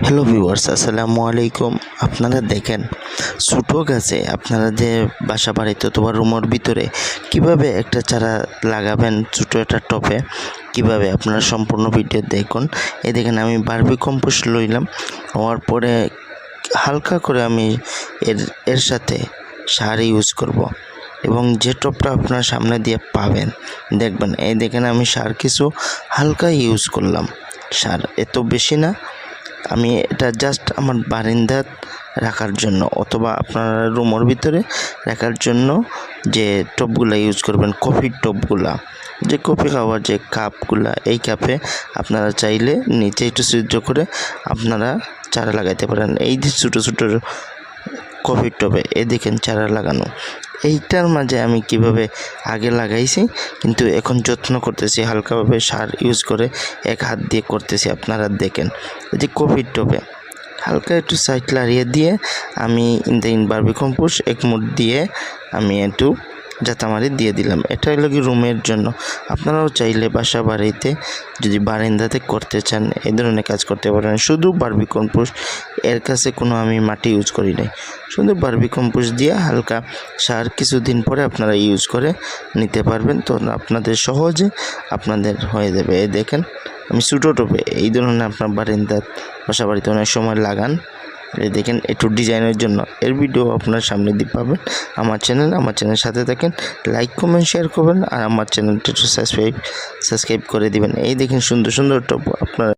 Hello viewers আসসালামু আলাইকুম। আপনারা দেখেন, ছোটো গাছে আপনারা যে বাসা বাড়িতে অথবা রুমের ভিতরে কীভাবে একটা চারা লাগাবেন ছোটো একটা টপে কীভাবে আপনারা সম্পূর্ণ ভিডিও দেখুন। এই দেখেন, আমি বারবি কম্পোস্ট লইলাম, হওয়ার পরে হালকা করে আমি এর এর সাথে সার ইউজ করব। এবং যে টপটা আপনার সামনে দিয়ে পাবেন, দেখবেন। এই দেখেন, আমি সার কিছু হালকা ইউজ করলাম। সার এত বেশি না আমি এটা জাস্ট আমার বারিন্দাত রাখার জন্য অথবা আপনার রুমের ভিতরে রাখার জন্য যে টপগুলা ইউজ করবেন, কফির টপগুলা, যে কফি খাওয়ার যে কাপগুলা, এই কাপে আপনারা চাইলে নিচে একটু সিদ্ধ করে আপনারা চারা লাগাইতে পারেন। এই যে ছোটো ছোটো কফির টবে এ দেখেন চারা লাগানো। এইটার মাঝে আমি কীভাবে আগে লাগাইছি, কিন্তু এখন যত্ন করতেছি, হালকাভাবে সার ইউজ করে এক হাত দিয়ে করতেছি, আপনারা দেখেন। এই যে কোভিড টপে হালকা একটু সাইড লাড়িয়ে দিয়ে আমি in the in Barbie compost এক মুঠ দিয়ে আমি একটু জাতামারি দিয়ে দিলাম। এটা হলো কি রুমের জন্য। আপনারাও চাইলে বাসা বাড়িতে যদি বারান্দাতে করতে চান, এই ধরনের কাজ করতে পারেন। শুধু বার্বি কম্পোস্ট এর কাছে কোনো আমি মাটি ইউজ করি নাই। শুধু বার্বি কম্পোস্ট দিয়ে হালকা সার কিছুদিন পরে আপনারা ইউজ করে নিতে পারবেন। তো আপনাদের সহজে আপনাদের হয়ে যাবে। এই দেখেন, আমি ছোটো টোপে এই ধরনের আপনার বারান্দার বাসা বাড়িতে অনেক সময় লাগান। এই দেখেন, একটু ডিজাইনের জন্য। এর ভিডিও আপনার সামনে দিয়ে পাবেন। আমার চ্যানেল আমার চ্যানেল সাথে থাকেন। লাইক কমেন্ট শেয়ার করবেন। আর আমার চ্যানেলটা একটু সাবস্ক্রাইব সাবস্ক্রাইব করে দিবেন। এই দেখেন, সুন্দর সুন্দর টপ আপনারা